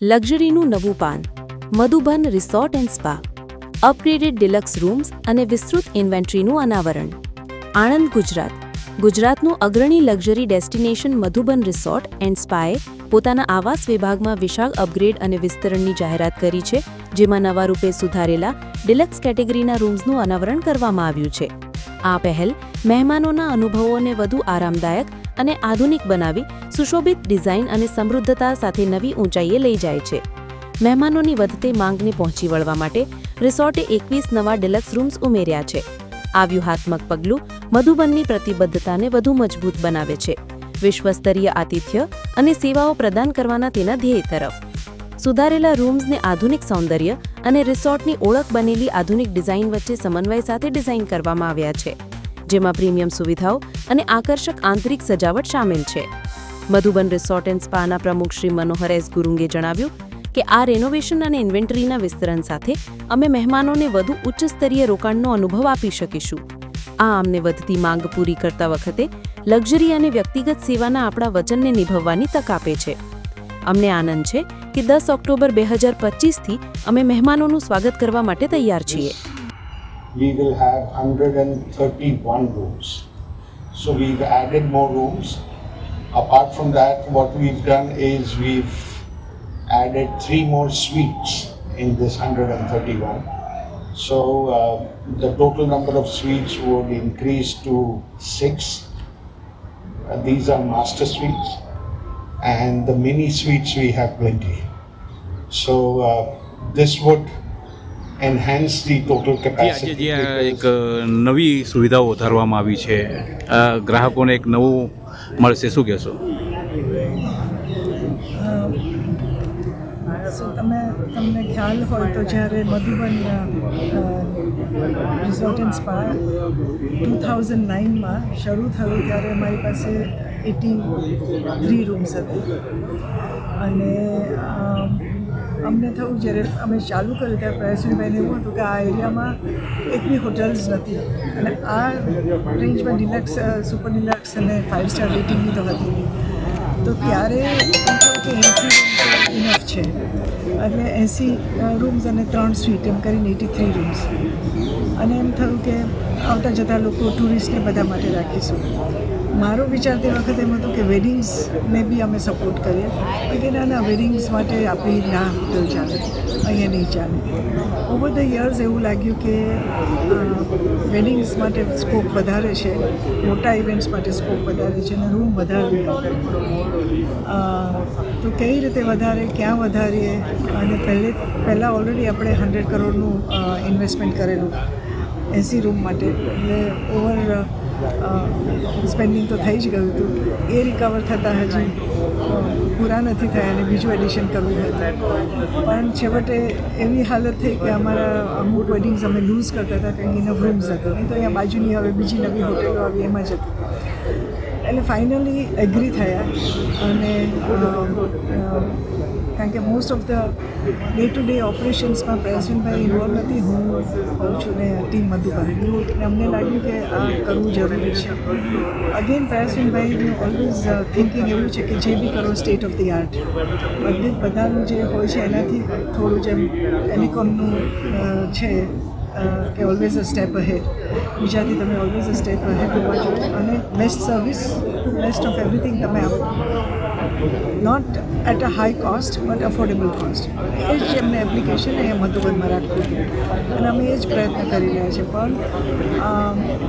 લક્ઝરીનું નવું પાન, Madhuban resort and spa, upgraded deluxe rooms અને વિસ્તૃત ઇન્વેન્ટરીનું અનાવરણ. આણંદ, ગુજરાત. ગુજરાતનું અગ્રણી luxury destination Madhuban resort and સ્પાએ પોતાના આવાસ વિભાગમાં વિશાળ અપગ્રેડ અને વિસ્તરણની જાહેરાત કરી છે, જેમાં નવા રૂપે સુધારેલા ડિલક્સ કેટેગરીના રૂમ્સનું અનાવરણ કરવામાં આવ્યું છે. આ પહેલ મહેમાનોના અનુભવોને વધુ આરામદાયક અને આધુનિક બનાવી સુશોભિત ડિઝાઇન અને સમૃદ્ધતા સાથે નવી ઊંચાઈએ લઈ જાય છે. મહેમાનોની વધતી માંગને પહોંચી વળવા માટે રિસોર્ટે એકવીસ નવા ડિલક્સ રૂમ્સ ઉમેર્યા છે. આ વ્યૂહાત્મક પગલું મધુબનની પ્રતિબદ્ધતાને વધુ મજબૂત બનાવે છે. વિશ્વસ્તરીય આતિથ્ય અને સેવાઓ પ્રદાન કરવાના તેના ધ્યેય તરફ. સુધારેલા રૂમ્સને આધુનિક સૌંદર્ય અને રિસોર્ટની ઓળખ બનેલી આધુનિક ડિઝાઇન વચ્ચે સમન્વય સાથે ડિઝાઇન કરવામાં આવ્યા છે. જેમાં પ્રીમિયમ સુવિધાઓ અને આકર્ષક આંતરિક સજાવટ સામેલ છે. મધુબન રિસોર્ટ એન્ડ સ્પાના પ્રમુખ શ્રી મનોહર એસ ગુરુંગે જણાવ્યું કે આ રેનોવેશન અને ઇન્વેન્ટરીના વિસ્તરણ સાથે અમે મહેમાનોને વધુ ઉચ્ચ સ્તરીય રોકાણનો અનુભવ આપી શકીશું. આ અમને વધતી માંગ પૂરી કરતા વખતે લક્ઝરી અને વ્યક્તિગત સેવાના આપણા વચનને નિભવવાની તક આપે છે. અમને આનંદ છે કે દસ ઓક્ટોબર બે હજાર પચીસથી અમે મહેમાનોનું સ્વાગત કરવા માટે તૈયાર છીએ. We will have 131 rooms. So we've added more rooms. Apart from that, what we've done is we've added three more suites in this 131. So uh, the total number of suites would increase to six. Uh, these are master suites, and the mini suites we have plenty. So uh, this would enhance the total જે આજે જે એક નવી સુવિધાઓ વધારવામાં આવી છે આ ગ્રાહકોને એક નવું મળશે શું કહેશો? સો તમે તમને ખ્યાલ હોય તો જ્યારે Madhuban resort and spa two thousand નાઇનમાં શરૂ થયું ત્યારે અમારી પાસે એટી થ્રી રૂમ્સ હતી. અને અમને થયું જ્યારે અમે ચાલુ કર્યું ત્યારે પ્રયાસભાઈને એવું હતું કે આ એરિયામાં એક બી હોટલ્સ નથી. અને આ રેન્જમાં ડિલક્સ સુપર ડિલક્સ અને ફાઇવ સ્ટાર રેટિંગની તો હતી. તો ત્યારે કે એસી ઇનફ છે. એટલે એસી રૂમ્સ અને ત્રણ સ્વીટ એમ કરીને એટી થ્રી રૂમ્સ અને એમ થયું કે આવતા જતા લોકો ટુરિસ્ટને બધા માટે રાખીશું. મારો વિચાર તે વખતે એમ હતું કે વેડિંગ્સને બી અમે સપોર્ટ કરીએ. કે ના ના વેડિંગ્સ માટે આપણી ના હોટલ ચાલે. અહીંયા નહીં ચાલે. ઓવર ધ યર્સ એવું લાગ્યું કે વેડિંગ્સ માટે સ્કોપ વધારે છે. મોટા ઇવેન્ટ્સ માટે સ્કોપ વધારે છે અને રૂમ વધારે તો કઈ રીતે વધારે, ક્યાં વધારીએ અને પહેલે, પહેલાં ઓલરેડી આપણે હંડ્રેડ કરોડનું ઇન્વેસ્ટમેન્ટ કરેલું એસી રૂમ માટે. એટલે ઓવર સ્પેન્ડિંગ તો થઈ જ ગયું હતું. એ રિકવર થતાં હજી પૂરા નથી થયા અને બીજું એડિશન કરવું હતું પણ છેવટે એવી હાલત થઈ કે અમારા અમુક વેડિંગ્સ અમે લૂઝ કરતા હતા, કંઈ કે રૂમ્સ હતો. નહીં તો અહીંયા બાજુની હવે બીજી નવી હોટેલો આવી, એમાં જ હતી. એટલે ફાઇનલી એગ્રી થયા અને કારણ કે most of the day to day ઓપરેશન્સમાં પ્રયાસનભાઈ involve નથી હું હોઉં છું ને ટીમ મધુબન એટલે અમને લાગ્યું કે આ કરવું જરૂરી છે. અગેન પ્રયાસનભાઈનું ઓલવેઝ થિંકિંગ એવું છે કે જે બી કરો સ્ટેટ ઓફ ધી આર્ટ બધે, બધાનું જે હોય છે, એનાથી થોડું જેમ એલિકોનનું છે કે ઓલવેઝ અ સ્ટેપ અહેડ બીજાથી તમે ઓલવેઝ અ સ્ટેપ અહેડ હોવા જોઈએ. અને best service best of everything તમે આપો. Not at a high cost but affordable cost એ જ એમને એપ્લિકેશન અહીંયા મધુબનમાં રાખવું હતું અને અમે એ જ પ્રયત્ન કરી રહ્યા છીએ. પણ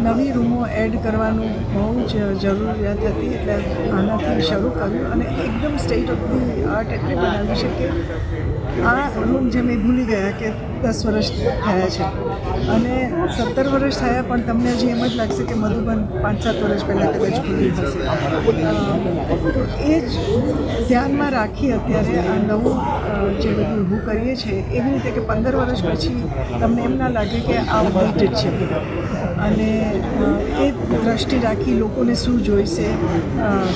નવી રૂમો એડ કરવાનું બહુ જ જરૂરિયાત હતી, એટલે આનાથી શરૂ કર્યું. અને એકદમ સ્ટેટ ઓફ ધી આર્ટ એટલે બનાવી શકીએ. આ રૂમ જે મેં ભૂલી ગયા કે દસ વર્ષ થયા છે. અને સત્તર વર્ષ થયા પણ તમને હજી એમ જ લાગશે કે મધુબન પાંચ સાત વર્ષ પહેલાં કદાચ ભૂલી હશે. એ જ ધ્યાનમાં રાખી અત્યારે આ નવું જે બધું ઊભું કરીએ છીએ, એવી રીતે કે પંદર વર્ષ પછી તમને એમ ના લાગે કે આ અપડેટેડ છે. અને એ દ્રષ્ટિ રાખી લોકોને શું જોઈશે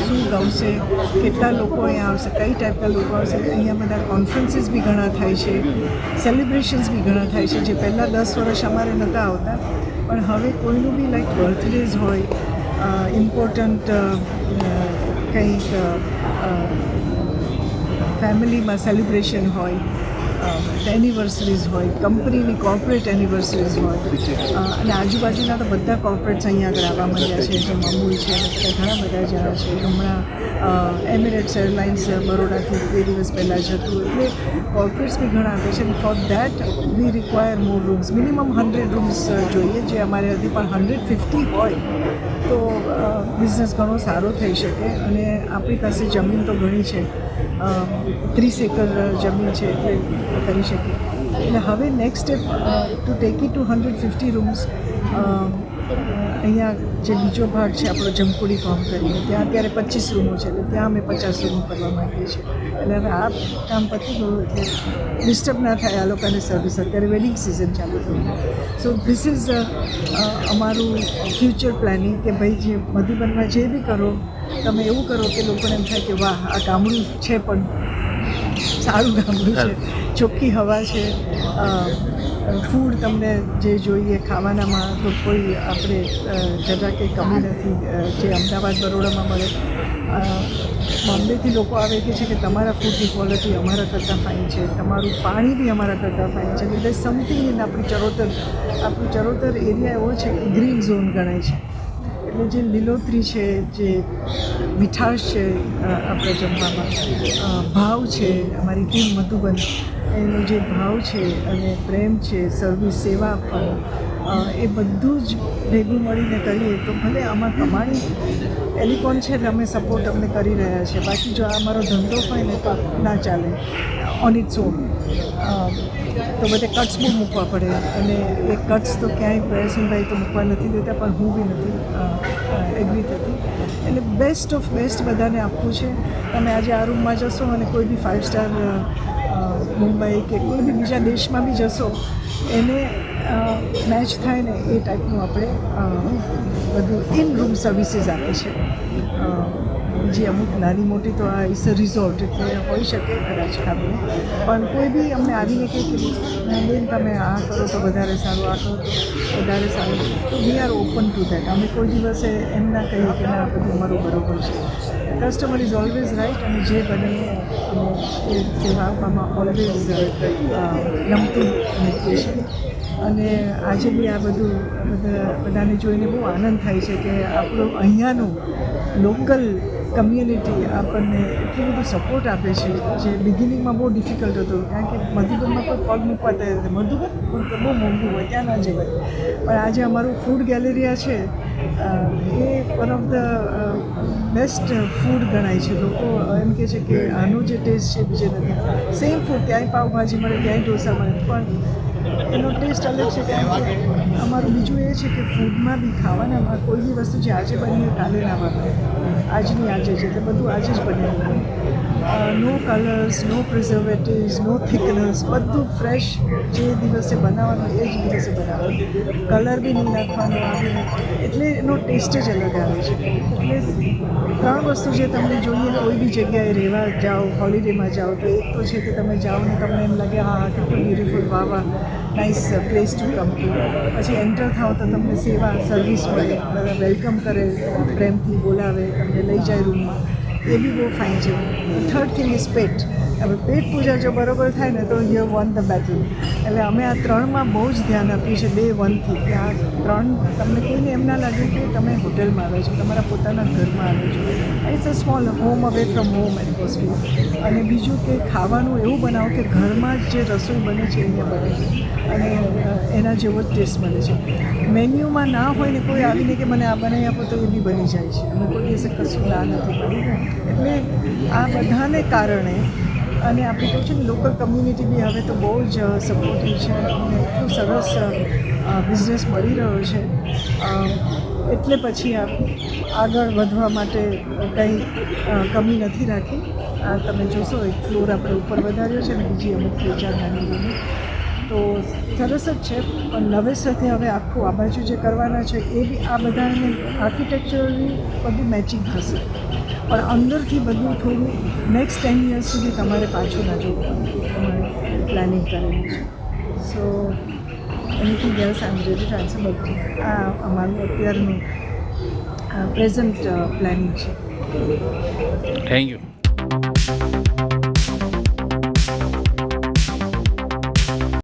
શું ગમશે, કેટલા લોકો અહીંયા આવશે, કઈ ટાઈપના લોકો આવશે. અહીંયા બધા કોન્ફરન્સીસ બી ઘણા થાય છે સેલિબ્રેશન્સ બી ઘણા થાય છે, જે પહેલાં દસ વર્ષ અમારે નહોતા આવતા. પણ હવે કોઈનું બી લાઈક બર્થડેઝ હોય ઇમ્પોર્ટન્ટ કંઈક ફેમિલીમાં સેલિબ્રેશન હોય એનિવર્સરીઝ હોય કંપનીની કોર્પોરેટ એનિવર્સરીઝ હોય. અને આજુબાજુના તો બધા કોર્પોરેટ્સ અહીંયા આગળ આવવા માંડ્યા છે જેમ અમૂલ છે ઘણા બધા જ્યાં છે. હમણાં એમિરેટ્સ એરલાઇન્સ બરોડાથી બે દિવસ પહેલાં જતું એટલે કોર્પોરેટ્સ બી ઘણા આવે છે. For that we require more rooms minimum hundred rooms જોઈએ, જે અમારે હજી પણ હંડ્રેડ ફિફ્ટી હોય. તો બિઝનેસ ઘણો સારો થઈ શકે. અને આપણી પાસે જમીન તો ઘણી છે. ત્રીસ એકર જમીન છે એટલે કરી શકીએ. એટલે હવે next step to take it to hundred fifty rooms અહીંયા જે બીજો ભાગ છે આપણો જમકુડી ફોર્મ કરીને ત્યાં અત્યારે પચીસ રૂમો છે એટલે ત્યાં અમે પચાસ રૂમો કરવા માંગીએ છીએ. એટલે હવે આ કામ પતી ગયું એટલે ડિસ્ટર્બ ના થાય આ લોકોને સર્વિસ અત્યારે વેડિંગ સિઝન ચાલુ થયું સો ધીસ ઇઝ અમારું ફ્યુચર પ્લાનિંગ કે ભાઈ જે મધુબનમાં જે બી કરો તમે એવું કરો કે લોકોને એમ થાય કે વાહ આ ગામડું છે પણ સારું ગામડું છે. ચોખ્ખી હવા છે ફૂડ તમને જે જોઈએ ખાવાનામાં તો કોઈ આપણે જરા કે કમી નથી જે અમદાવાદ બરોડામાં મળે. બોમ્બેથી લોકો આવે કે છે કે તમારા ફૂડની ક્વોલિટી અમારા કરતાં ફાઇન છે, તમારું પાણી બી અમારા કરતાં ફાઇન છે. એટલે સમથિંગ ઇન આપણી ચરોતર, આપણું ચરોતર એરિયા એવો છે કે ગ્રીન ઝોન ગણાય છે. એટલે જે લીલોતરી છે, જે મીઠાશ છે આપણા જમવામાં ભાવ છે, અમારી ટીમ મધુબન એનો જે ભાવ છે અને પ્રેમ છે સર્વિસ સેવા આપવાનો એ બધું જ ભેગું મળીને કરીએ તો ભલે આમાં કમાણી ટેલિકોન છે એટલે અમે સપોર્ટ અમને કરી રહ્યા છે. બાકી જો આ અમારો ધંધો હોય ને તો ના ચાલે. ઓન ઇટ્સ ઓન તો બધે કટ્સ બહુ મૂકવા પડે અને એ કટ્સ તો ક્યાંય પ્રયાસનભાઈ તો મૂકવા નથી દેતા, પણ હું બી નથી એગ્રી થતી. એટલે બેસ્ટ ઓફ બેસ્ટ બધાને આપવું છે. તમે આજે આ રૂમમાં જશો અને કોઈ બી ફાઇવ સ્ટાર મુંબઈ કે કોઈ બી બીજા દેશમાં બી જશો, એને મેચ થાય ને એ ટાઈપનું આપણે બધું ઇન રૂમ સર્વિસીસ આપે છે. બીજી અમુક નાની મોટી તો આ ઇસ રિઝોર્ટ એટલે હોઈ શકે કદાચ ખાલી પણ કોઈ બી અમને આવીને કહે કે બેન, તમે આ કરો તો વધારે સારું, આ કરો તો વધારે સારું. તો we are open to that અમે કોઈ દિવસે એમ ના કહીએ કે, ના બધું અમારું બરોબર છે. કસ્ટમર ઇઝ ઓલવેઝ રાઇટ અને જે બને એ સેવા આપવામાં ઓલવેઝ ગમતું મૂકીએ છીએ અને આજે બી આ બધું બધા બધાને જોઈને બહુ આનંદ થાય છે કે આપણું અહીંયાનું લોકલ કમ્યુનિટી આપણને એટલું બધું સપોર્ટ આપે છે, જે બિગિનિંગમાં બહુ ડિફિકલ્ટ હતું. કારણ કે મધુબનમાં કોઈ પગ મૂકવા તૈયાર નથી. મધુબન બહુ મોંઘું હોય, ત્યાં ના જવાય. પણ આજે અમારું ફૂડ ગેલેરિયા છે એ one of the best food ગણાય છે. લોકો એમ કહે છે કે આનો જે ટેસ્ટ છે બીજે નથી. સેમ ફૂડ ત્યાંય પાવભાજી મળે, ત્યાંય ઢોસા મળે, પણ એનો ટેસ્ટ અલગ છે કારણ કે અમારું બીજું એ છે કે ફૂડમાં બી ખાવાનામાં કોઈ બી વસ્તુ જે આજે બની હોય કાલે ના વાપરે આજની આજે છે, એટલે બધું આજે જ બનેલું નો કલર્સ નો પ્રિઝર્વેટિવ્સ નો થિકનર્સ બધું ફ્રેશ જે દિવસે બનાવવાનું એ જ દિવસે બનાવવાનું. કલર બી નહીં નાખવાનો આવે. એટલે એનો ટેસ્ટ જ અલગ આવે છે. એટલે ત્રણ વસ્તુ જે તમને જોઈએ કોઈ બી જગ્યાએ રહેવા જાઓ હોલિડેમાં જાઓ, તો એક તો છે કે તમે જાઓ ને, તમને એમ લાગે, હા કેટલું બ્યુટિફુલ વાહ વાહ nice place to come to પછી એન્ટર થાઓ તો તમને સેવા સર્વિસ મળે, બધા વેલકમ કરે, પ્રેમથી બોલાવે, તમને લઈ જાય રૂમમાં એ બી બહુ ફાઇન છે. થર્ડ થિંગ ઇઝ પેટ હવે પેટ પૂજા જો બરોબર થાય ને તો યુ વન ધ બેટલ એટલે અમે આ ત્રણમાં બહુ જ ધ્યાન આપ્યું છે બે વનથી કે આ ત્રણ તમને કોઈને એમ ના લાગે કે તમે હોટલમાં આવ્યા છો, તમારા પોતાના ઘરમાં આવ્યો છો. It's a small home away from home atmosphere અને બીજું કે ખાવાનું એવું બનાવો કે ઘરમાં જ રસોઈ બને છે એને બને છે. અને એના જેવો જ ટેસ્ટ મળે છે. મેન્યુમાં ના હોય ને કોઈ આવીને કે મને આ બનાવી આપો તો એ બી બની જાય છે. અમે કોઈ દિવસે કશું ના નથી કર્યું એટલે આ બધાને કારણે અને આપણે કહું છું ને લોકલ કમ્યુનિટી બી હવે તો બહુ જ સપોર્ટિવ છે અને એટલું સરસ બિઝનેસ મળી રહ્યો છે. એટલે પછી આ આગળ વધવા માટે કંઈ કમી નથી રાખી. આ તમે જોશો, એક ફ્લોર આપણે ઉપર વધાર્યો છે ને, બીજી અમુક બે ચાર નાની રૂમો. તો સરસ જ છે, પણ નવેસરથી હવે આખું આ બાજુ જે કરવાના છે, એ બી આ બધાને આર્કિટેક્ચરલી બધું મેચિંગ થશે. પણ અંદરથી બધું થોડું નેક્સ્ટ ટેન યર્સ સુધી તમારે પાછું ના જવું પડે. પ્લાનિંગ કરેલું છે. So anything else I am ready to answer બધું. આ અમારું અત્યારનું પ્રેઝન્ટ પ્લાનિંગ છે. Thank you